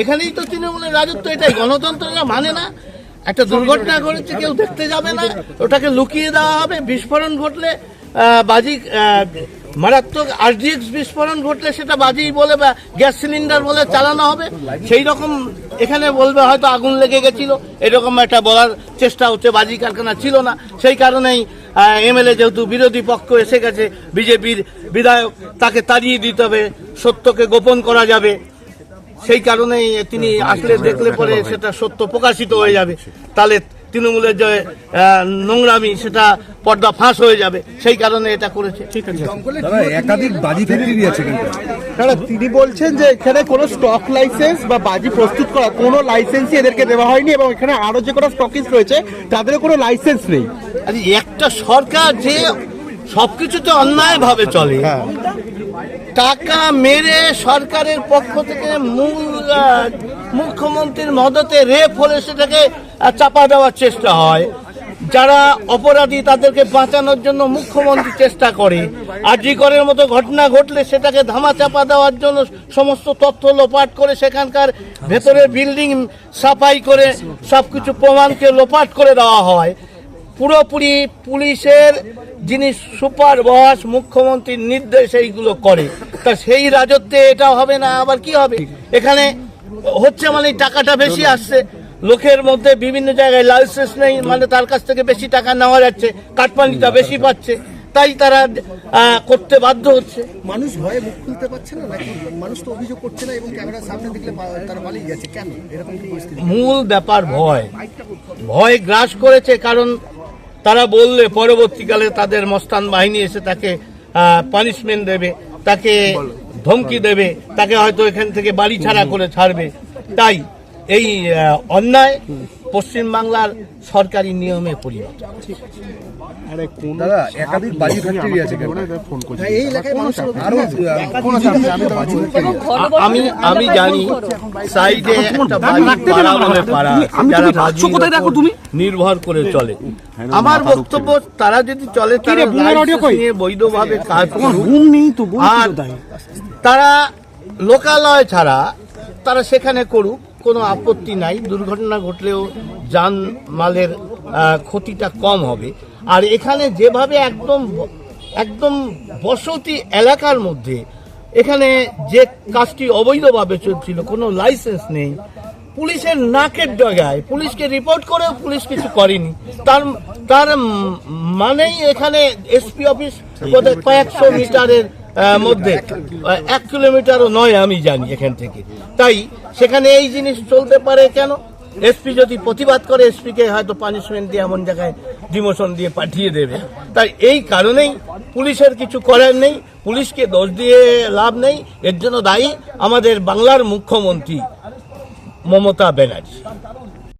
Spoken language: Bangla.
এখানেই তো তৃণমূলের রাজত্ব, এটাই গণতন্ত্ররা মানে না। একটা দুর্ঘটনা ঘটেছে, কেউ দেখতে যাবে না। ওটাকে লুকিয়ে দেওয়া হবে। বিস্ফোরণ ঘটলে বাজি মারাত্মক আরডিএক্স বিস্ফোরণ ঘটলে সেটা বাজি বলে বা গ্যাস সিলিন্ডার বলে চালানো হবে। সেই রকম এখানে বলবে, হয়তো আগুন লেগে গেছিল। এরকম একটা বলার চেষ্টা হচ্ছে, বাজি কারখানা ছিল না। সেই কারণেই এমএলএ যেহেতু বিরোধী পক্ষ এসে গেছে, বিজেপির বিধায়ক তাকে তাড়িয়ে দিতে হবে। সত্যকে গোপন করা যাবে। সেই কারণেই তিনি আসলে দেখলে পরে সেটা সত্য প্রকাশিত হয়ে যাবে। তাহলে তৃণমূলের যে নোংরামি সেটা পর্দা ফাঁস হয়ে যাবে। সেই কারণে এটা করেছে। ঠিক আছে। একাধিক বাজি ফ্যাক্টরি আছে কিন্তু। দাদা তিনি বলছেন যে এখানে কোনো স্টক লাইসেন্স বা বাজি প্রস্তুত করা কোনো লাইসেন্সই এদেরকে দেওয়া হয়নি এবং এখানে আরও যে কোনো স্টকিস্ট রয়েছে তাদেরও কোনো লাইসেন্স নেই। আরে একটা সরকার যে সবকিছুতে অন্যায় ভাবে চলে। টাকা মেরে সরকারের পক্ষ থেকে মূল মুখ্যমন্ত্রীর মদতে রেপ হলে সেটাকে চাপা দেওয়ার চেষ্টা হয়। যারা অপরাধী তাদেরকে বাঁচানোর জন্য মুখ্যমন্ত্রী চেষ্টা করে। আরজিকরের মতো ঘটনা ঘটলে সেটাকে ধামা চাপা দেওয়ার জন্য সমস্ত তথ্য লোপাট করে সেখানকার ভেতরে বিল্ডিং সাফাই করে সবকিছু প্রমাণকে লোপাট করে দেওয়া হয়। পুরোপুরি পুলিশের যিনি সুপার বস মুখ্যমন্ত্রীর নির্দেশ এইগুলো করে। তা সেই রাজত্বে এটা হবে না আবার কি হবে? এখানে হচ্ছে মানে টাকাটা বেশি আসছে। লোকের মধ্যে বিভিন্ন জায়গায় লাইসেন্স নেই মানে তার কাছ থেকে বেশি টাকা নেওয়া যাচ্ছে কাটপানিটা বেশি পাচ্ছে। তাই তারা করতে বাধ্য হচ্ছে। মানুষ ভয়ে মুখ খুলতে পারছে না নাকি? মানুষ তো অভিযোগ করছে না এবং ক্যামেরার সামনে দেখলে তারা পালিয়ে যাচ্ছে কেন? এরকম মূল ব্যাপার ভয়। ভয় গ্রাস করেছে কারণ তারা বললে পরবর্তীকালে তাদের মস্তান বাহিনী এসে তাকে পানিশমেন্ট দেবে, তাকে ধমকি দেবে, তাকে হয়তো এখান থেকে বাড়ি ছাড়া করে ছাড়বে। তাই এই অন্যায় পশ্চিমবাংলার সরকারি নিয়মে দাদা একাধিক বাজি ফ্যাক্টরি আছে হ্যাঁ, আমি আমি জানি সাইডে একটা পাড়া বলে পাড়া যারা বাজির উপর নির্ভর করে চলে। আমার বক্তব্য তারা যদি চলে তারা নিয়ে বৈধভাবে কাজ। আর তারা লোকালয় ছাড়া তারা সেখানে করুক। কোনো আপত্তি নাই। দুর্ঘটনা ঘটলেও যান মালের ক্ষতিটা কম হবে। আর এখানে যেভাবে একদম একদম বসতি এলাকার মধ্যে এখানে যে কাজটি অবৈধভাবে চলছিল কোনো লাইসেন্স নেই পুলিশের নাকের ডগায় পুলিশকে রিপোর্ট করেও পুলিশ কিছু করেনি। তার তার মানেই এখানে এসপি অফিস কয়েকশো মিটারের মধ্যে এক কিলোমিটারও নয় আমি জানি এখান থেকে। তাই সেখানে এই জিনিস চলতে পারে কেন? এসপি যদি প্রতিবাদ করে এসপিকে হয়তো পানিশমেন্ট দিয়ে এমন জায়গায় ডিমোশন দিয়ে পাঠিয়ে দেবে। তাই এই কারণেই পুলিশের কিছু করার নেই, পুলিশকে দোষ দিয়ে লাভ নেই। এর জন্য দায়ী আমাদের বাংলার মুখ্যমন্ত্রী মমতা ব্যানার্জি।